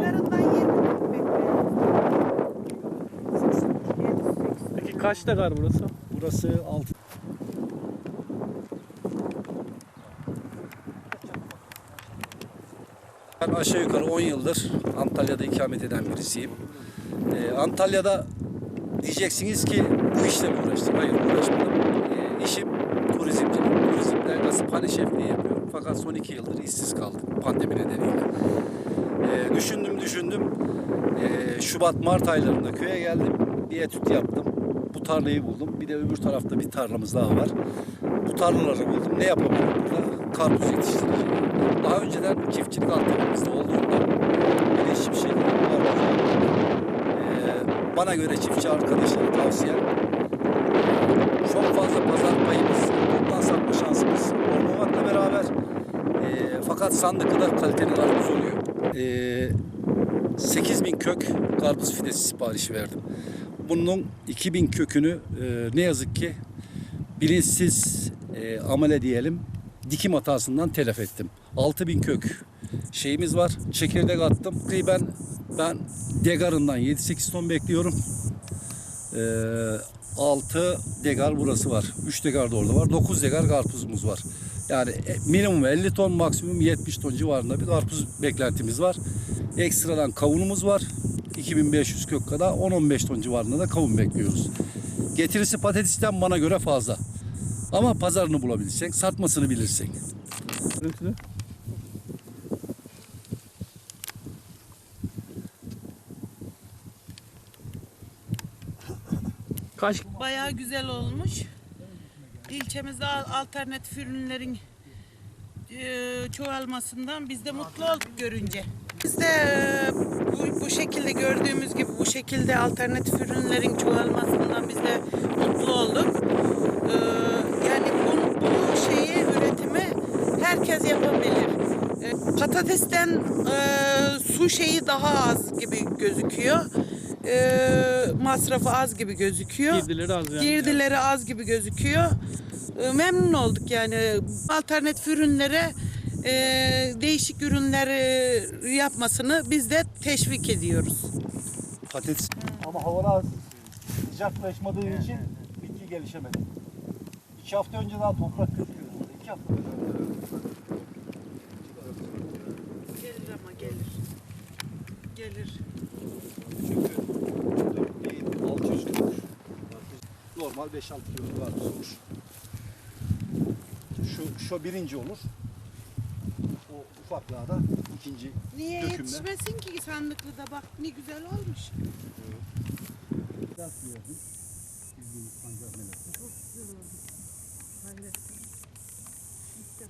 Degarından 20 metre bekliyor. Peki kaç dekar burası? Burası 6 Ben aşağı yukarı 10 yıldır Antalya'da ikamet eden birisiyim. Ee, Antalya'da diyeceksiniz ki bu işle mi uğraştım? Hayır uğraşmadım. Ee, işim turizmcilik. Turizmde gazıphane şefliği yapıyorum. Fakat son iki yıldır işsiz kaldım pandemi nedeniyle. Düşündüm düşündüm. Ee, Şubat Mart aylarında köye geldim. Bir etüt yaptım. Bu tarlayı buldum. Bir de öbür tarafta bir tarlamız daha var. Bu tarlaları buldum. Ne yapabilirim burada? Karpuz yetiştireceğim. Daha önceden çiftçilik altyapımızda olduğundan bir hiçbir şey karpuz ee, bana göre çiftçi arkadaşlara tavsiyem çok fazla pazar payımız, toptan satma şansımız olmamakla beraber ee, fakat sandık kadar kaliteli karpuz oluyor. Ee, 8000 kök karpuz fidesi siparişi verdim. Bunun 2000 kökünü e, ne yazık ki bilinçsiz e, amele diyelim dikim hatasından telef ettim. 6000 kök şeyimiz var. Çekirdek attım. Kıyben ben degarından 7-8 ton bekliyorum. Ee, 6 degar burası var. 3 degar da orada var. 9 degar karpuzumuz var. Yani e, minimum 50 ton maksimum 70 ton civarında bir karpuz beklentimiz var. Ekstradan kavunumuz var. 2500 kök kadar 10-15 ton civarında da kavun bekliyoruz. Getirisi patatesten bana göre fazla. Ama pazarını bulabilirsek, satmasını bilirsek. Kaç Bayağı güzel olmuş. İlçemizde al- alternatif ürünlerin e, çoğalmasından biz de mutlu olduk görünce. Biz de e, bu, bu şekilde gördüğümüz gibi bu şekilde alternatif ürünlerin çoğalmasından biz de mutlu olduk. E, yani bu, bu şeyi üretimi herkes yapabilir. Patatesten su şeyi daha az gibi gözüküyor. E, masrafı az gibi gözüküyor. girdileri az yani. Girdileri az gibi gözüküyor. Ee, Memnun olduk yani. Alternatif ürünlere e, değişik ürünler e, yapmasını biz de teşvik ediyoruz. Patates. Ama havalar sıcaklaşmadığı için bitki gelişemedi. İki hafta önce daha toprak gözüküyordu. İki hafta Gelir normal 5-6 kilo var tutmuş. Şu, şu birinci olur. O ufaklığa da ikinci Niye dökümle. yetişmesin ki sandıklı da bak ne güzel olmuş. Evet. İlk